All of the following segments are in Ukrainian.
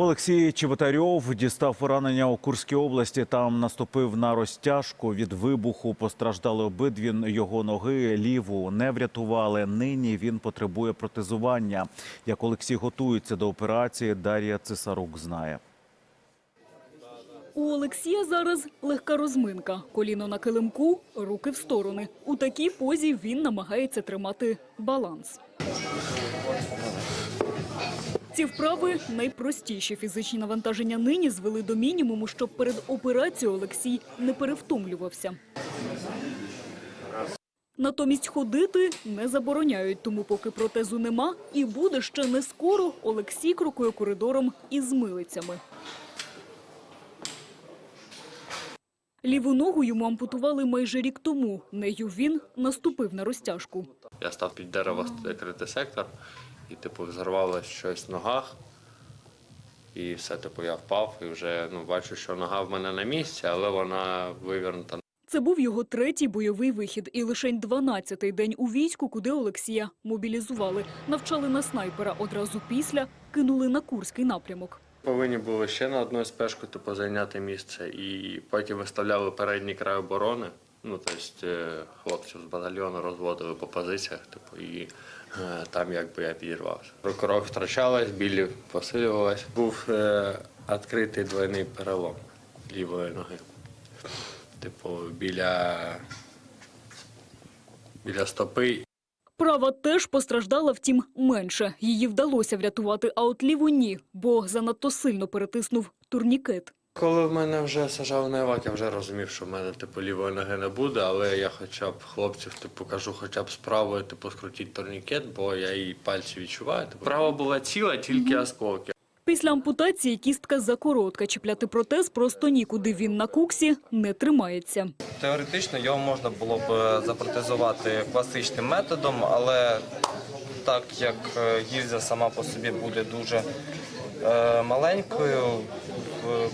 Олексій Чеботарьов дістав поранення у Курській області. Там наступив на розтяжку. Від вибуху постраждали обидві його ноги. Ліву не врятували. Нині він потребує протезування. Як Олексій готується до операції, Дар'я Цесарук знає. У Олексія зараз легка розминка. Коліно на килимку, руки в сторони. У такій позі він намагається тримати баланс. Ці вправи найпростіші фізичні навантаження нині звели до мінімуму, щоб перед операцією Олексій не перевтомлювався. Натомість ходити не забороняють, тому поки протезу нема і буде ще не скоро, Олексій крокує коридором із милицями. Ліву ногу йому ампутували майже рік тому. Нею він наступив на розтяжку. Я став під дерево крити сектор, і типу взорвалося щось в ногах. І все, типу, я впав і вже ну, бачу, що нога в мене на місці, але вона вивернута Це був його третій бойовий вихід і лише 12-й день у війську, куди Олексія мобілізували. Навчали на снайпера одразу після, кинули на Курський напрямок. Повинні були ще на одну спешку типу, зайняти місце, і потім виставляли передній край оборони. Ну, тобто хлопців з батальйону розводили по позиціях, типу, і е, там якби я підірвався. Кров втрачалась, білі посилювалась. Був е, відкритий двойний перелом лівої ноги. Типу, біля, біля стопи Права теж постраждала, втім, менше. Її вдалося врятувати, а от ліву ні, бо занадто сильно перетиснув турнікет. Коли в мене вже сажали на івак, я вже розумів, що в мене типу лівої ноги не буде, але я хоча б хлопців типу кажу, хоча б з правою типу скрутіть турнікет, бо я її пальці відчуваю. Типу. Права була ціла, тільки осколки. Після ампутації кістка закоротка. Чіпляти протез просто нікуди. Він на куксі не тримається. Теоретично його можна було б е, запротезувати класичним методом, але так як е, гільза сама по собі буде дуже е, маленькою, в-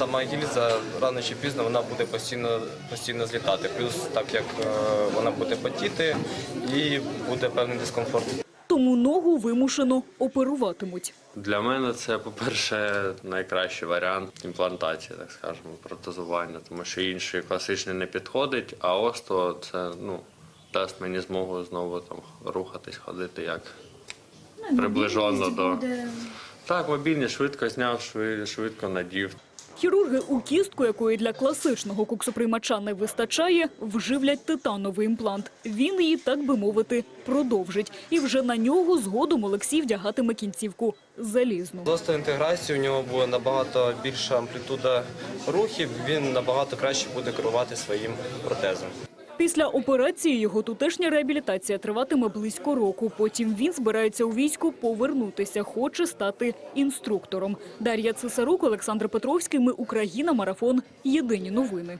сама гільза рано чи пізно вона буде постійно, постійно злітати. Плюс так як е, вона буде потіти і буде певний дискомфорт. Тому ногу вимушено оперуватимуть. Для мене це, по-перше, найкращий варіант імплантації, так скажемо, протезування, тому що інший класичний не підходить, а осто це ну, дасть мені змогу знову там рухатись, ходити як приближено до. Так, мобільні швидко зняв, швидко надів. Хірурги у кістку, якої для класичного куксоприймача не вистачає, вживлять титановий імплант. Він її, так би мовити, продовжить. І вже на нього згодом Олексій вдягатиме кінцівку залізну. Доста інтеграції у нього буде набагато більша амплітуда рухів, він набагато краще буде керувати своїм протезом. Після операції його тутешня реабілітація триватиме близько року. Потім він збирається у війську повернутися, хоче стати інструктором. Дар'я Цесарук, Олександр Петровський. Ми Україна. Марафон. Єдині новини.